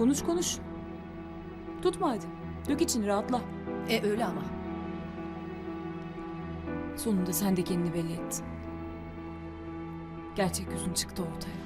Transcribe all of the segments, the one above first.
Konuş konuş. Tutma hadi. Dök içini rahatla. E öyle ama. Sonunda sen de kendini belli ettin. Gerçek yüzün çıktı ortaya.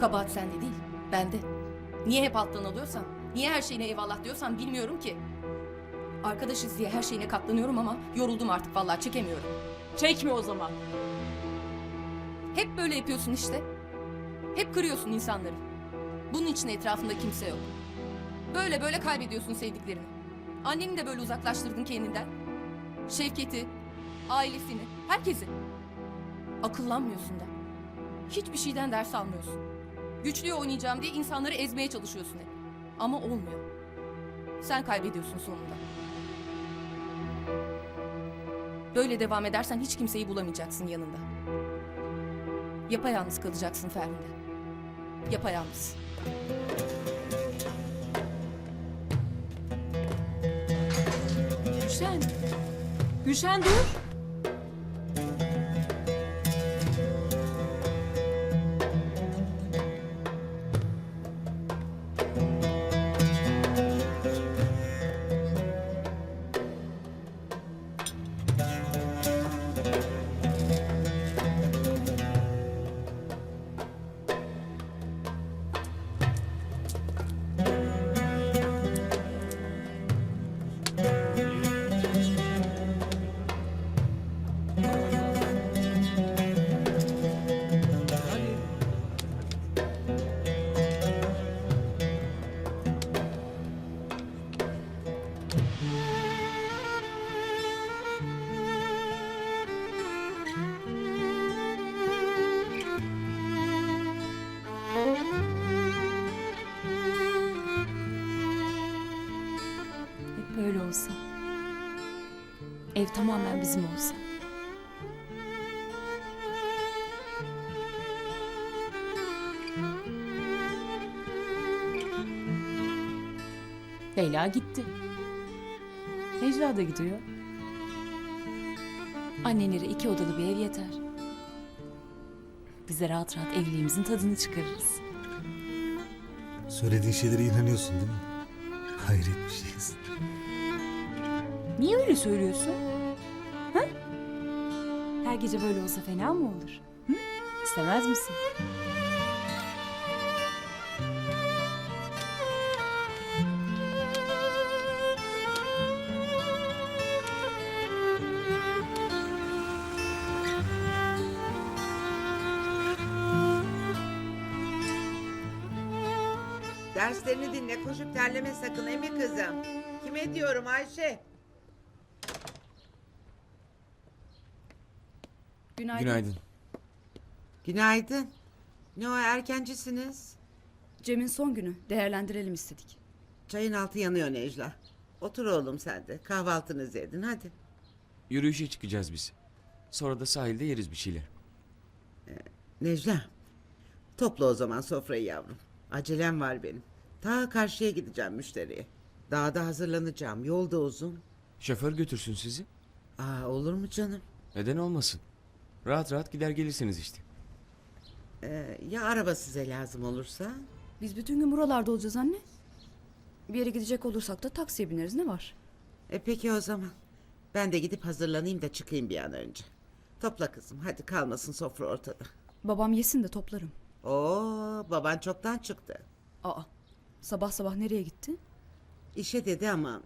Kabahat sende değil, bende. Niye hep alttan alıyorsam, niye her şeyine eyvallah diyorsam bilmiyorum ki. Arkadaşız diye her şeyine katlanıyorum ama yoruldum artık vallahi çekemiyorum. Çekme o zaman. Hep böyle yapıyorsun işte. Hep kırıyorsun insanları. Bunun için etrafında kimse yok. Böyle böyle kaybediyorsun sevdiklerini. Anneni de böyle uzaklaştırdın kendinden. Şevket'i, ailesini, herkesi. Akıllanmıyorsun da. Hiçbir şeyden ders almıyorsun. Güçlüye oynayacağım diye insanları ezmeye çalışıyorsun hep. Ama olmuyor. Sen kaybediyorsun sonunda. Böyle devam edersen hiç kimseyi bulamayacaksın yanında. Yapayalnız kalacaksın Ferhunde. Yapayalnız. Gülşen. Gülşen dur. Ev tamamen bizim olsa. Leyla gitti. Necla da gidiyor. Annelere iki odalı bir ev yeter. Bize rahat rahat evliliğimizin tadını çıkarırız. Söylediğin şeylere inanıyorsun değil mi? Hayret bir şeyiz. Niye öyle söylüyorsun? Gece böyle olsa fena mı olur? Hı? İstemez misin? Derslerini dinle koşup terleme sakın emi kızım. Kime diyorum Ayşe? Günaydın. Günaydın. Günaydın. Ne o erkencisiniz? Cem'in son günü. Değerlendirelim istedik. Çayın altı yanıyor Necla. Otur oğlum sen de kahvaltınızı edin hadi. Yürüyüşe çıkacağız biz. Sonra da sahilde yeriz bir şeyler. Necla topla o zaman sofrayı yavrum. Acelem var benim. Ta karşıya gideceğim müşteriye. Daha da hazırlanacağım. Yol da uzun. Şoför götürsün sizi. Aa, olur mu canım? Neden olmasın? Rahat rahat gider gelirsiniz işte. Ee, ya araba size lazım olursa? Biz bütün gün buralarda olacağız anne. Bir yere gidecek olursak da taksiye bineriz ne var? E peki o zaman. Ben de gidip hazırlanayım da çıkayım bir an önce. Topla kızım hadi kalmasın sofra ortada. Babam yesin de toplarım. Oo baban çoktan çıktı. Aa sabah sabah nereye gitti? İşe dedi ama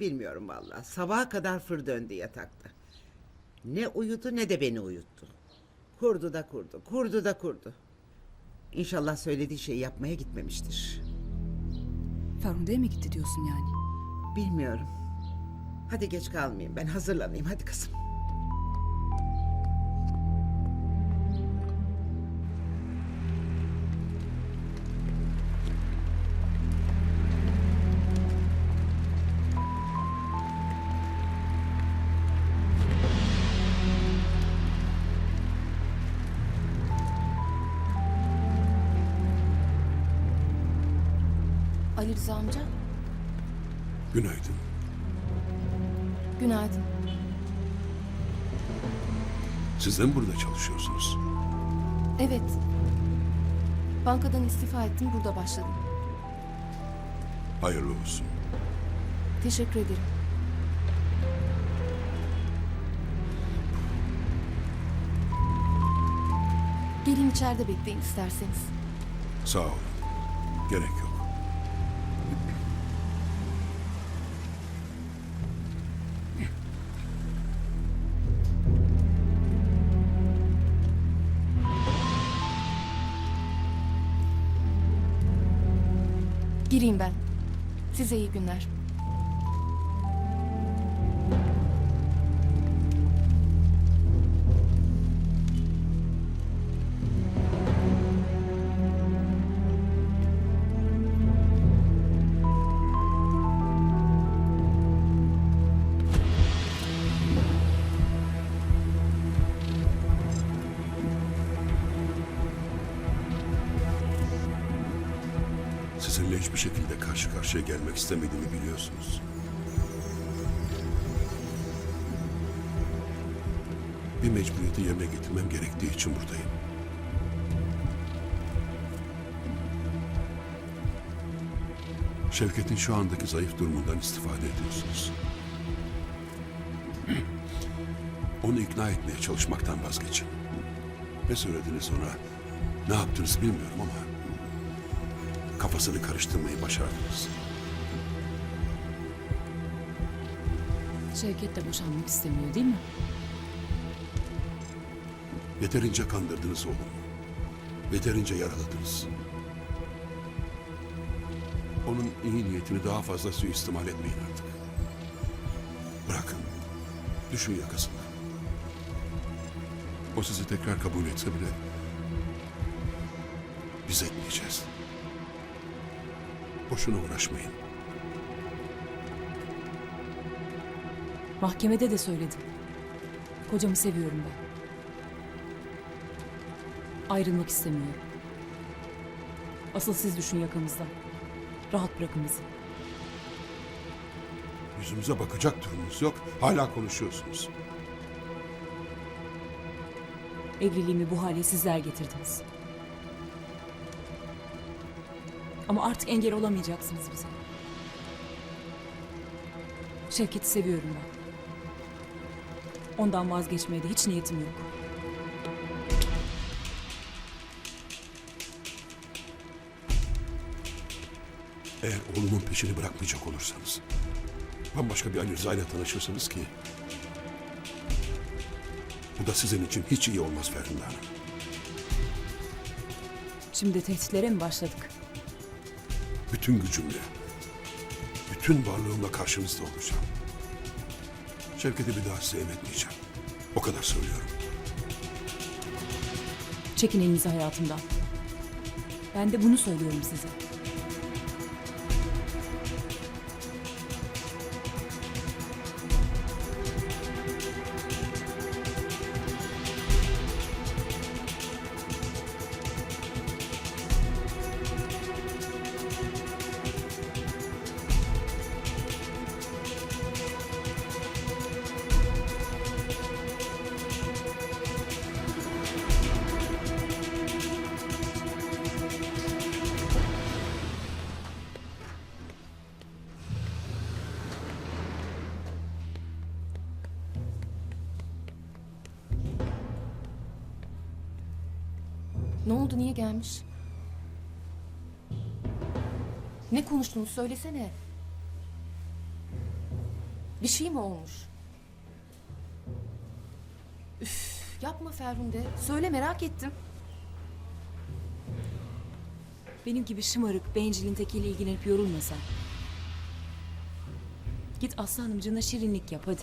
bilmiyorum vallahi. Sabaha kadar fır döndü yatakta. Ne uyudu ne de beni uyuttu. Kurdu da kurdu, kurdu da kurdu. İnşallah söylediği şeyi yapmaya gitmemiştir. Ferhunde'ye mi gitti diyorsun yani? Bilmiyorum. Hadi geç kalmayayım ben hazırlanayım hadi kızım. Rıza amca, Günaydın. günaydın. Siz de mi burada çalışıyorsunuz? Evet, Bankadan istifa ettim, burada başladım. Hayırlı olsun. Teşekkür ederim. Gelin içeride bekleyin isterseniz. Sağ ol. Gerek yok. Gireyim ben. Size iyi günler. Hiçbir şekilde karşı karşıya gelmek istemediğimi biliyorsunuz. Bir mecburiyeti yerine getirmem gerektiği için buradayım. Şevket'in şu andaki zayıf durumundan istifade ediyorsunuz. Onu ikna etmeye çalışmaktan vazgeçin. Ne söylediğini sonra ne yaptınız bilmiyorum ama kafasını karıştırmayı başardınız. Şevket de boşanmak istemiyor değil mi? Yeterince kandırdınız oğlum. Yeterince yaraladınız. Onun iyi niyetini daha fazla suistimal etmeyin artık. Bırakın. Düşün yakasından. O sizi tekrar kabul etse bile biz etmeyeceğiz. Boşuna uğraşmayın. Mahkemede de söyledim. Kocamı seviyorum ben. Ayrılmak istemiyorum. Asıl siz düşün yakamızdan. Rahat bırakın bizi. Yüzümüze bakacak durumunuz yok. Hala konuşuyorsunuz. Evliliğimi bu hale sizler getirdiniz. Ama artık engel olamayacaksınız bize. Şevket'i seviyorum ben. Ondan vazgeçmeye de hiç niyetim yok. Eğer oğlumun peşini bırakmayacak olursanız, bambaşka bir Ali Rıza ile tanışırsanız ki, bu da sizin için hiç iyi olmaz Ferhunda Hanım. Şimdi tehditlere mi başladık? Bütün gücümle, bütün varlığımla karşınızda olacağım. Şevket'i bir daha size emretmeyeceğim. O kadar söylüyorum. Çekin elinizi hayatımdan. Ben de bunu söylüyorum size. Oldu, niye gelmiş? Ne konuştunuz söylesene. Bir şey mi olmuş? Üf, yapma Ferhunde. Söyle merak ettim. Benim gibi şımarık, bencilin tekiyle ilgilenip yorulma sen. Git Aslı Hanımcığına şirinlik yap hadi.